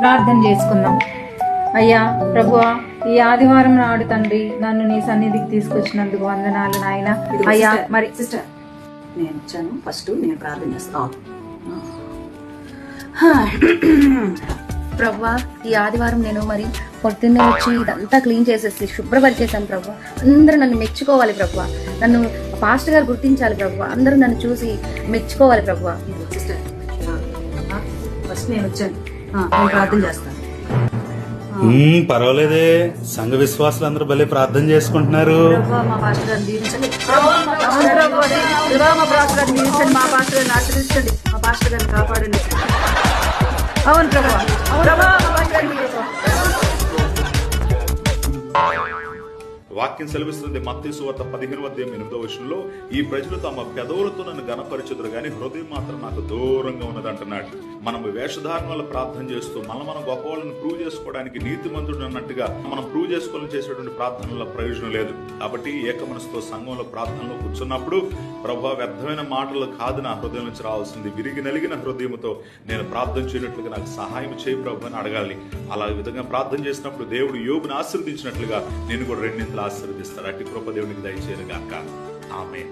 ప్రార్థన చేసుకుందాం. అయ్యా ప్రభువా ఈ ఆదివారం నాడు తండ్రి నన్ను నీ సన్నిధికి తీసుకొచ్చినందుకు వందనాలు నాయన. అయ్యా మరి సిస్టర్ నేను వచ్చాను. ఫస్ట్ నేను ప్రార్థన చేస్తాను ప్రభా ఈ ఆదివారం నేను మరి పొద్దున్నే వచ్చి ఇదంతా క్లీన్ చేసేసి శుభ్రపరిచేసాను ప్రభా అందరూ నన్ను మెచ్చుకోవాలి ప్రభా నన్ను పాస్టర్ గారు గుర్తించాలి ప్రభా అందరూ నన్ను చూసి మెచ్చుకోవాలి ప్రభా సిస్టర్ ఫస్ట్ నేను వచ్చాను. నేను ప్రార్థన చేస్తాను. పర్వాలేదే. సంఘ విశ్వాసులు అందరూ భలే ప్రార్థన చేసుకుంటున్నారు. ప్రభా, మా వాక్యం సెలవిస్తుంది మత్స్సు సువార్త పదిహేను అధ్యాయం ఎనిమిదో విషయంలో ఈ ప్రజలు తమ పెదవులతో నన్ను గణపరిచుదురు కానీ హృదయం మాత్రం నాకు దూరంగా ఉన్నది అంటున్నాడు. మనం వేషధారణ వల్ల ప్రార్థన చేస్తూ మనం మనం గొప్పవాళ్ళని ప్రూవ్ చేసుకోవడానికి నీతి మంత్రుడు అన్నట్టుగా మనం ప్రూవ్ చేసుకోవాలని చేసేటువంటి ప్రార్థనల ప్రయోజనం లేదు. కాబట్టి ఏక మనసుతో సంఘంలో ప్రార్థనలో కూర్చున్నప్పుడు ప్రభా వ్యర్థమైన మాటలు కాదు నా హృదయం నుంచి రావాల్సింది. విరిగి నలిగిన హృదయంతో నేను ప్రార్థన చేయనట్లుగా నాకు సహాయం చేయి ప్రభు అని అడగాలి. అలా ఈ విధంగా ప్రార్థన చేసినప్పుడు దేవుడు యోగుని ఆశీర్వదించినట్లుగా నేను కూడా రెండింతలు ఆశీర్వదిస్తాడు అట్టి కృపదేవునికి దయచేయను గాక ఆమె